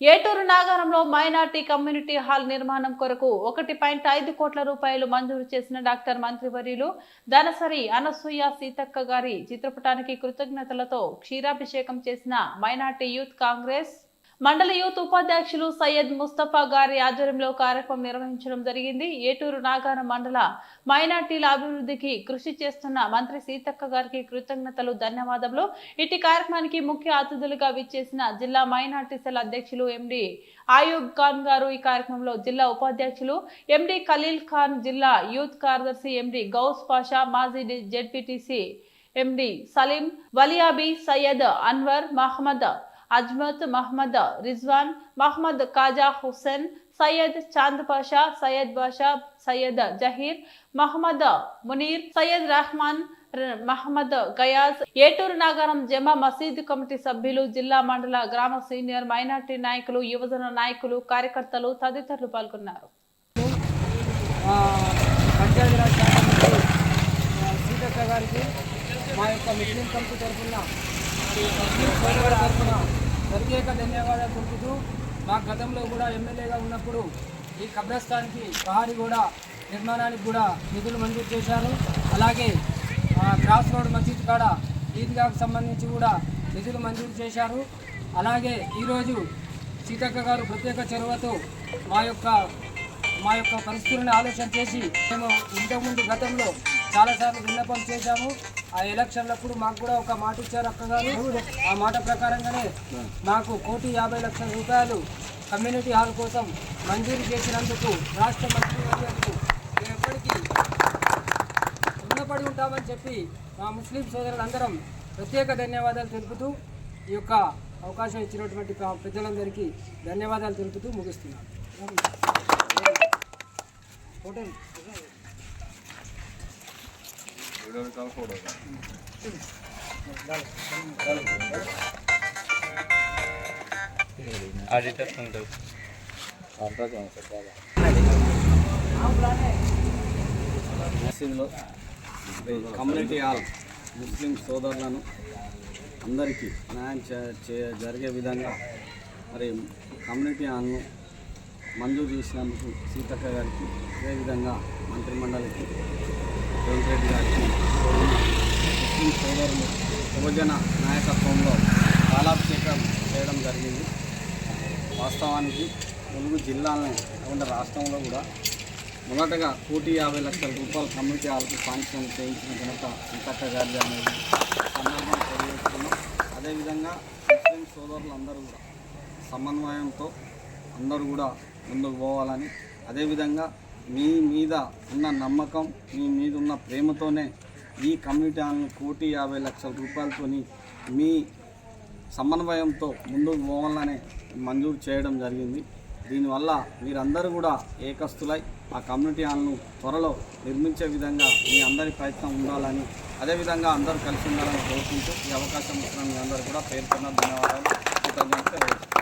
ఏటూరు నాగారంలో minority community hall నిర్మాణం కొరకు ఒకటి పాయింట్ ఐదు కోట్ల రూపాయలు మంజూరు చేసిన డాక్టర్ మంత్రివర్యులు ధనసరి అనసూయ సీతక్క గారి చిత్రపటానికి కృతజ్ఞతలతో క్షీరాభిషేకం చేసిన మైనార్టీ యూత్ కాంగ్రెస్ మండల యూత్ ఉపాధ్యక్షులు సయ్యద్ ముస్తఫా గారి ఆధ్వర్యంలో కార్యక్రమం నిర్వహించడం జరిగింది. ఏటూరు నాగారం మండల మైనార్టీల అభివృద్ధికి కృషి చేస్తున్న మంత్రి సీతక్క గారికి కృతజ్ఞతలు ధన్యవాదములు. ఇటు కార్యక్రమానికి ముఖ్య అతిథులుగా విచ్చేసిన జిల్లా మైనార్టీ సెల్ అధ్యక్షులు ఎండి ఆయూబ్ ఖాన్ గారు ఈ కార్యక్రమంలో జిల్లా ఉపాధ్యక్షులు ఎండి ఖలీల్ ఖాన్ జిల్లా యూత్ కార్యదర్శి ఎండి గౌస్ పాషా మాజీ జెడ్పీటీసీ ఎండి సలీం వలియాబీ సయ్యద్ అన్వర్ మహమ్మద్ అజ్మత్ మహ్మద్ రిజ్వాన్ మహమ్మద్ కాజా హుస్సేన్ సయ్యద్ చాంద్ పాషా సయ్యద్ బాషా సయ్యద్ జహీర్ మహ్మద్ మునీర్ సయ్యద్ రహమాన్ మహమ్మద్ గయాజ్ ఏటూరు నగరం జమా మసీద్ కమిటీ సభ్యులు జిల్లా మండల గ్రామ సీనియర్ మైనార్టీ నాయకులు యువజన నాయకులు కార్యకర్తలు తదితరులు పాల్గొన్నారు. మా యొక్క ముస్లిం కమిటీ తరఫున ప్రత్యేక ధన్యవాదాలు తెలుపుతూ మా గతంలో కూడా ఎమ్మెల్యేగా ఉన్నప్పుడు ఈ కబ్రస్థాన్కి ప్రహారీ కూడా నిర్మాణానికి కూడా నిధులు మంజూరు చేశారు. అలాగే క్రాస్ రోడ్ మసీద్ కాడ ఈద్గాకు సంబంధించి కూడా నిధులు మంజూరు చేశారు. అలాగే ఈరోజు సీతక్క గారు ప్రత్యేక చొరవతో మా యొక్క మా యొక్క పరిస్థితులను ఆలోచన చేసి మేము ఇంతకుముందు గతంలో చాలాసార్లు విన్నపం చేశాము. ఆ ఎలక్షన్లప్పుడు మాకు కూడా ఒక మాట ఇచ్చారు అక్కగారు. ఆ మాట ప్రకారంగానే మాకు కోటి యాభై లక్షల రూపాయలు కమ్యూనిటీ హాల్ కోసం మంజూరు చేసినందుకు రాష్ట్ర మంత్రివర్యులకు మేము ఎప్పటికీ రుణపడి ఉంటామని చెప్పి మా ముస్లిం సోదరులందరం ప్రత్యేక ధన్యవాదాలు తెలుపుతూ ఈ యొక్క అవకాశం ఇచ్చినటువంటి ప్రజలందరికీ పెద్దలందరికీ ధన్యవాదాలు తెలుపుతూ ముగిస్తున్నాను హోటల్ ఆడిటర్ ఉంటారు మసీదులో కమ్యూనిటీ హాల్ ముస్లిం సోదరులను అందరికీ న్యాయం చే- జరిగే విధంగా మరి కమ్యూనిటీ హాల్ను మంజూరు చేసినందుకు సీతక్క గారికి అదేవిధంగా మంత్రిమండలికి రేవంత్ రెడ్డి గారికి ముస్లిం సోదరులు యువజన నాయకత్వంలో కాలాభిషేకం చేయడం జరిగింది. వాస్తవానికి ములుగు జిల్లాలనే కాకుండా రాష్ట్రంలో కూడా మొదటగా కోటి యాభై లక్షల రూపాయల కమ్యూనిటీ హాల్కి సాంక్షన్ చేయించిన ఘనత సీతక్క గారి అనేది సందర్భం తెలియజేస్తున్నాం. అదేవిధంగా ముస్లిం సోదరులందరూ కూడా సమన్వయంతో అందరూ కూడా ముందుకు పోవాలని అదేవిధంగా మీ మీద ఉన్న నమ్మకం మీ మీద ఉన్న ప్రేమతోనే ఈ కమ్యూనిటీ హాల్ని కోటి యాభై లక్షల రూపాయలతోని మీ సమన్వయంతో ముందుకు పోవాలనే మంజూరు చేయడం జరిగింది. దీనివల్ల మీరందరూ కూడా ఏకస్తులై ఆ కమ్యూనిటీ హాల్ను త్వరలో నిర్మించే విధంగా మీ అందరి ప్రయత్నం ఉండాలని అదేవిధంగా అందరూ కలిసి ఉండాలని కోరుకుంటూ ఈ అవకాశం ఇచ్చిన మీ అందరూ కూడా పేర్కొన్న ధన్యవాదాలు. కృతజ్ఞతలు.